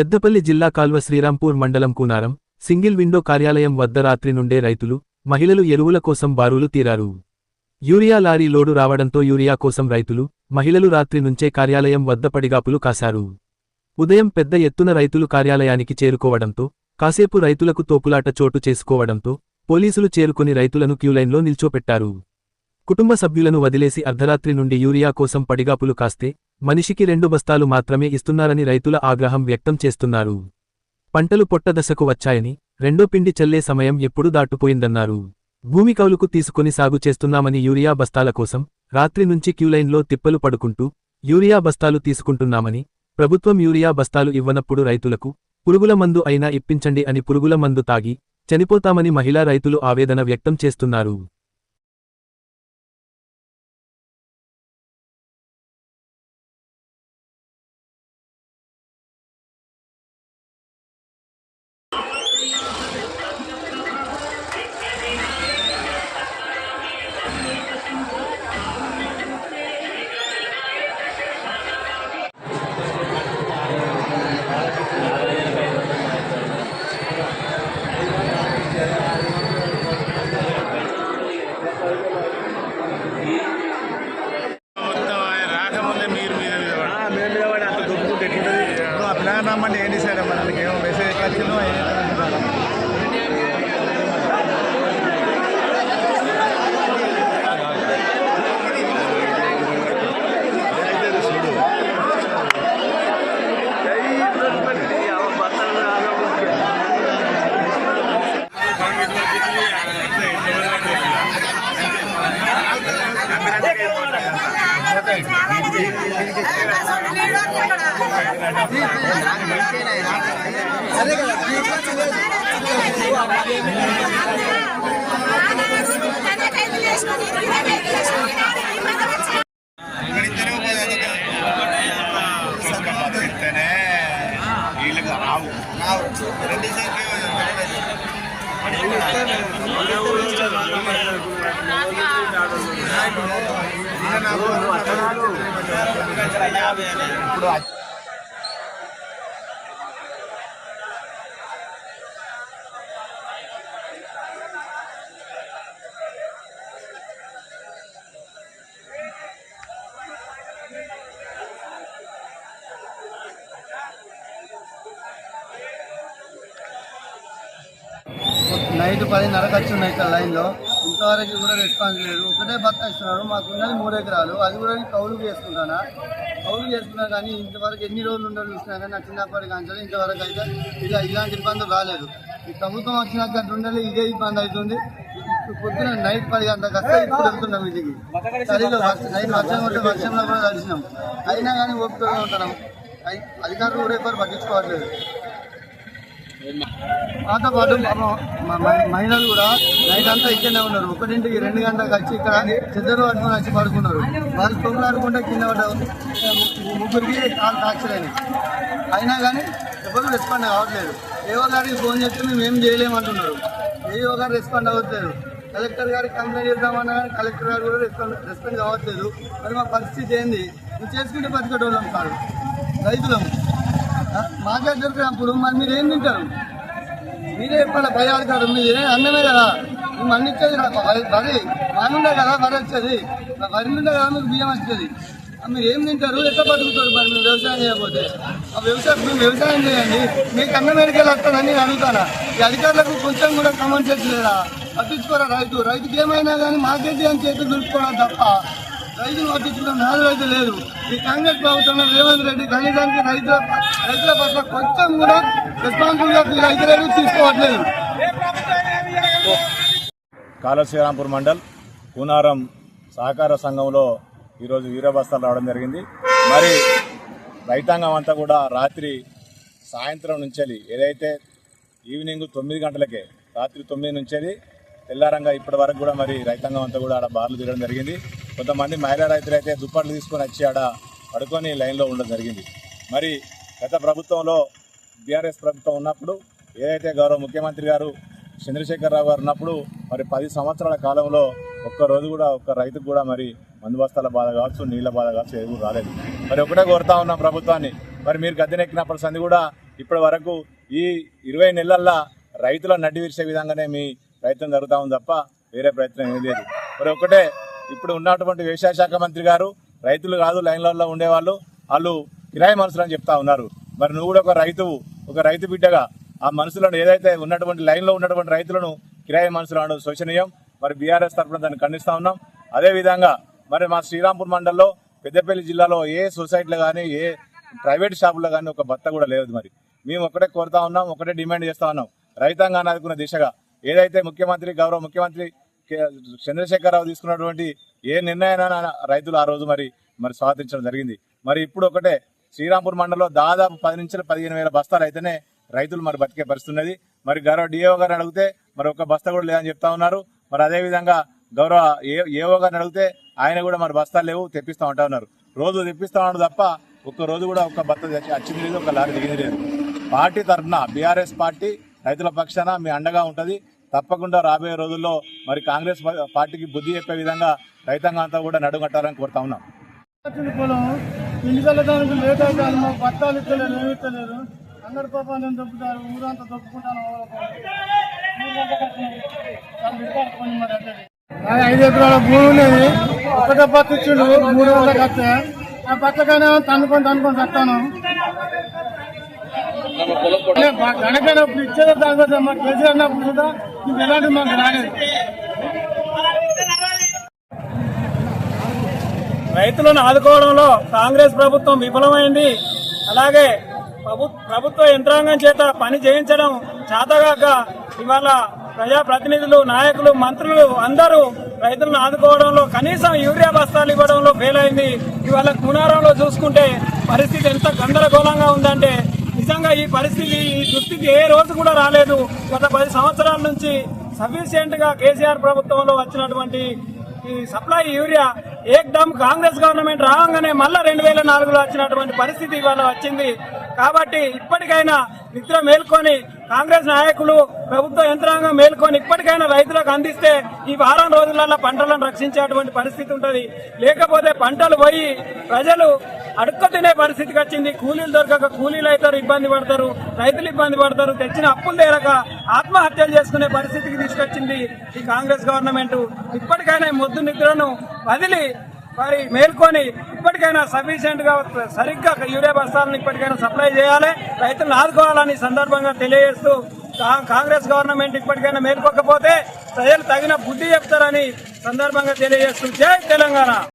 పెద్దపల్లి జిల్లా కాల్వ శ్రీరాంపూర్ మండలం Koonaram single window కార్యాలయం వద్ద రాత్రి నుండే రైతులు మహిళలు ఎరువుల కోసం బారులు తీరారు. యూరియా లారీ లోడు రావడంతో యూరియా కోసం రైతులు మహిళలు రాత్రి నుంచే కార్యాలయం వద్ద పడిగాపులు కాశారు. ఉదయం పెద్ద ఎత్తున రైతులు కార్యాలయానికి చేరుకోవడంతో కాసేపు రైతులకు తోపులాట చోటు చేసుకోవడంతో పోలీసులు చేరుకుని రైతులను క్యూలైన్లో నిల్చోపెట్టారు. కుటుంబ సభ్యులను వదిలేసి అర్ధరాత్రి నుండి యూరియా కోసం పడిగాపులు కాస్తే మనిషికి రెండు బస్తాలు మాత్రమే ఇస్తున్నారని రైతుల ఆగ్రహం వ్యక్తం చేస్తున్నారు. పంటలు పొట్టదశకు వచ్చాయని రెండో పిండి చల్లే సమయం ఎప్పుడు దాటుపోయిందన్నారు. భూమి కౌలుకు తీసుకుని సాగు చేస్తున్నామని యూరియా బస్తాల కోసం రాత్రి నుంచి క్యూలైన్లో తిప్పలు పడుకుంటూ యూరియా బస్తాలు తీసుకుంటున్నామని ప్రభుత్వం యూరియా బస్తాలు ఇవ్వనప్పుడు రైతులకు పురుగుల మందు అయినా ఇప్పించండి అని పురుగుల మందు తాగి చనిపోతామని మహిళా రైతులు ఆవేదన వ్యక్తం చేస్తున్నారు. ఇప్పుడు రమ్మంటే ఏం డిసైడ్ అవ్వాలి వాళ్ళకి ఏమో మెసేజ్ వచ్చిందో వీళ్ళకి రావు రెండు సంఖ్య నైట్ పదిన్నరకు వచ్చి ఉన్నాయి ఇక్కడ లైన్లో ఇంతవరకు కూడా రెస్పాన్స్ లేదు. ఒకటే బత్త ఇస్తున్నారు మాకు ఉన్నది మూడు ఎకరాలు. అది కూడా నేను కౌలు చేసుకుంటానా? కౌలు చేసుకున్నా కానీ ఇంతవరకు ఎన్ని రోజులు ఉండాలి చూసినా కానీ నా చిన్నప్పటి కానీ ఇంతవరకు అయితే ఇక ఇలాంటి ఇబ్బందులు రాలేదు. ఈ ప్రభుత్వం వచ్చినాక ఉండాలి ఇదే ఇబ్బంది అవుతుంది. ఇప్పుడు పొద్దున నైట్ పది గంటలకు వస్తే ఇప్పుడు వెళ్తున్నాం ఇంటికి. చలిలో నైట్ వర్షం కొట్టే వర్షంలో కూడా కలిసినాం అయినా కానీ ఓపికగా ఉంటున్నాం అధికారులు కూడా ఎవరు పట్టించుకోవట్లేదు. దాంతోపాటు పాటు మహిళలు కూడా నైట్ అంతా ఇక్కడనే ఉన్నారు. ఒకటింటికి రెండు గంటలకు వచ్చి ఇక్కడ చెద్దరు పట్టుకొని వచ్చి పడుకున్నారు. వాళ్ళు తొమ్మిది కింద పడ్డారు ముగ్గురికి కాలు ఫ్రాక్చర్ అయినాయి. అయినా కానీ ఎవరు రెస్పాండ్ అవ్వట్లేదు ఏవో గారికి ఫోన్ చేస్తే మేము ఏం చేయలేమంటున్నారు. ఏవో గారు రెస్పాండ్ అవ్వట్లేదు కలెక్టర్ గారికి కంప్లైంట్ చేద్దామన్నా కానీ కలెక్టర్ గారు కూడా రెస్పాండ్ రెస్పాండ్ కావట్లేదు. మరి మా పరిస్థితి ఏంది? మేము చేసుకుంటే బతికేటోళ్ళం కాదు. రైతులం మాకే దొరికినప్పుడు మరి మీరు ఏం తింటారు? మీరే చెప్పాలి భయాలు కాదు. మీరు అన్నమే కదా. మేము అన్నిచ్చేది వరి. మానుండే కదా వరి వచ్చేది. వరి నుండే కదా మీకు బియ్యం వచ్చేది. మీరు ఏం తింటారు? ఎట్లా బతుకుతారు మరి మీరు వ్యవసాయం చేయకపోతే? ఆ వ్యవసాయం మేము వ్యవసాయం చేయండి. మీకు అన్నం ఎడికెళ్ళి నేను అడుగుతానా? ఈ అధికారులకు కొంచెం కూడా కమెంట్ లేదా పట్టించుకోరా రైతు? రైతుకి ఏమైనా కానీ మార్కెట్ అని చేతులు దులుపుకోవడం తప్ప. రైతులు పట్టించుకున్న నాలుగు రైతు లేదు. ఈ కాంగ్రెస్ ప్రభుత్వంలో రేవంత్ రెడ్డి కనీసానికి రైతుల రైతుల పట్ల కొంచెం కూడా రెస్పాన్సిబిలిటీ ఫీల్ అయితే తీసుకోవట్లేదు. కాలశ్రీరాంపూర్ మండల్ కూనారం సహకార సంఘంలో ఈరోజు వీరబస్తాలు రావడం జరిగింది. మరి రైతాంగం అంతా కూడా రాత్రి సాయంత్రం నుంచి ఏదైతే ఈవినింగ్ తొమ్మిది గంటలకే రాత్రి తొమ్మిది నుంచి తెల్లారంగా ఇప్పటి వరకు కూడా మరి రైతాంగం అంతా కూడా ఆడ బార్లు తిరగడం జరిగింది. కొంతమంది మహిళా రైతులు అయితే దుప్పట్లు తీసుకొని వచ్చి ఆడ పడుకొని లైన్లో ఉండడం జరిగింది. మరి గత ప్రభుత్వంలో బీఆర్ఎస్ ప్రభుత్వం ఉన్నప్పుడు ఏదైతే గౌరవ ముఖ్యమంత్రి గారు చంద్రశేఖరరావు గారు ఉన్నప్పుడు మరి పది సంవత్సరాల కాలంలో ఒక్క రోజు కూడా ఒక్క రైతుకు కూడా మరి మందు బస్తాల బాధ కావచ్చు నీళ్ళ బాధ కావచ్చు ఏది కూడా రాలేదు. మరి ఒకటే కోరుతా ఉన్నాం ప్రభుత్వాన్ని. మరి మీరు గద్దెనెక్కినప్పటి సంది కూడా ఇప్పటి వరకు ఈ ఇరవై నెలల్లో రైతుల నడ్డి విరిసే విధంగానే మీ ప్రయత్నం జరుగుతూ ఉంది తప్ప వేరే ప్రయత్నం ఏం లేదు. మరి ఒకటే ఇప్పుడు ఉన్నటువంటి వ్యవసాయ శాఖ మంత్రి గారు రైతులు కాదు లైన్లలో ఉండేవాళ్ళు వాళ్ళు కిరాయి మనుషులు అని చెప్తా ఉన్నారు. మరి నువ్వు కూడా ఒక రైతు ఒక రైతు బిడ్డగా ఆ మనుషులను ఏదైతే ఉన్నటువంటి లైన్లో ఉన్నటువంటి రైతులను కిరాయి మనుషులు అనడం శోచనీయం. మరి బీఆర్ఎస్ తరఫున దాన్ని ఖండిస్తూ ఉన్నాం. అదేవిధంగా మరి మా శ్రీరాంపూర్ మండలంలో పెద్దపల్లి జిల్లాలో ఏ సొసైటీలో కానీ ఏ ప్రైవేట్ షాపులో కానీ ఒక భర్త కూడా లేదు మరి. మేము ఒకటే కోరుతా ఉన్నాం ఒకటే డిమాండ్ చేస్తా ఉన్నాం. రైతాంగాన్ని ఆదుకునే దిశగా ఏదైతే ముఖ్యమంత్రి గౌరవ ముఖ్యమంత్రి చంద్రశేఖరరావు తీసుకున్నటువంటి ఏ నిర్ణయాన్ని రైతులు ఆ రోజు మరి మరి స్వాగతించడం జరిగింది. మరి ఇప్పుడు ఒకటే శ్రీరాంపూర్ మండలంలో దాదాపు పది నుంచి పదిహేను వేల బస్తాలు అయితేనే రైతులు మరి బతికే పరిస్థితున్నది. మరి గౌరవ డిఏఓ గారిని అడిగితే మరి ఒక బస్తా కూడా లేదని చెప్తా ఉన్నారు. మరి అదేవిధంగా గౌరవ ఏ ఏఓ గారిని అడిగితే ఆయన కూడా మరి బస్తాలు లేవు తెప్పిస్తా ఉంటా ఉన్నారు. రోజు తెప్పిస్తా ఉన్నారు తప్ప ఒక్క రోజు కూడా ఒక్క బస్తా తెచ్చి- వచ్చింది లేదు ఒక లారీ దిగింది లేదు. పార్టీ తరఫున బీఆర్ఎస్ పార్టీ రైతుల పక్షాన మీ అండగా ఉంటుంది. తప్పకుండా రాబోయే రోజుల్లో మరి కాంగ్రెస్ పార్టీకి బుద్ధి చెప్పే విధంగా రైతాంగం అంతా కూడా నడుగట్టాలని కోరుతా ఉన్నాం. వచ్చిన లేట్ అవుతాను పట్టాలు ఏమి అందరి పాపాలు నేను దొప్పుతారు ఊరంతా దొప్పుకుంటాను ఐదు ఎకరాల భూమి ఉన్నది. ఒకటే పత్తి ఇచ్చిండు మూడు వందల కట్ట ఆ పక్కగానే తనుకొని తనుకొని కట్టాను గణకైనప్పుడు ఇచ్చేది దానికోసం మరి కేసీఆర్ అన్నప్పుడు కూడా ఎలాంటి మాకు రాలేదు రైతులను ఆదుకోవడంలో కాంగ్రెస్ ప్రభుత్వం విఫలమైంది. అలాగే ప్రభుత్వ యంత్రాంగం చేత పని చేయించడం చేతగాక ఇవాళ ప్రజాప్రతినిధులు నాయకులు మంత్రులు అందరూ రైతులను ఆదుకోవడంలో కనీసం యూరియా బస్తాలు ఇవ్వడంలో ఫెయిల్ అయింది. ఇవాళ కునారంలో చూసుకుంటే పరిస్థితి ఎంత గందరగోళంగా ఉందంటే నిజంగా ఈ పరిస్థితి ఈ దుస్థితి ఏ రోజు కూడా రాలేదు. గత పది సంవత్సరాల నుంచి సఫిషియెంట్గా కేసీఆర్ ప్రభుత్వంలో వచ్చినటువంటి ఈ సప్లై యూరియా ఏక్దమ్ కాంగ్రెస్ గవర్నమెంట్ రాగానే మళ్ళా రెండు వేల నాలుగులో వచ్చినటువంటి పరిస్థితి ఇవాళ వచ్చింది. కాబట్టి ఇప్పటికైనా నిద్ర మేల్కొని కాంగ్రెస్ నాయకులు ప్రభుత్వ యంత్రాంగం మేల్కొని ఇప్పటికైనా రైతులకు అందిస్తే ఈ వారం రోజులలో పంటలను రక్షించేటువంటి పరిస్థితి ఉంటుంది. లేకపోతే పంటలు పోయి ప్రజలు అడుక్క తినే పరిస్థితికి వచ్చింది. కూలీలు దొరకక కూలీలు అవుతారు ఇబ్బంది పడతారు రైతులు ఇబ్బంది పడతారు తెచ్చిన అప్పులు తీరక ఆత్మహత్యలు చేసుకునే పరిస్థితికి తీసుకొచ్చింది ఈ కాంగ్రెస్ గవర్నమెంట్. ఇప్పటికైనా మొద్దు నిద్రను వదిలి మరి మేల్కొని ఇప్పటికైనా సఫిషియెంట్గా సరిగ్గా యూరియా బస్తాలను ఇప్పటికైనా సప్లై చేయాలి. రైతులను ఆదుకోవాలని సందర్భంగా తెలియజేస్తూ కాంగ్రెస్ గవర్నమెంట్ ఇప్పటికైనా మేల్కొకపోతే ప్రజలు తగిన బుద్ధి చెప్తారని సందర్భంగా తెలియజేస్తూ జై తెలంగాణ.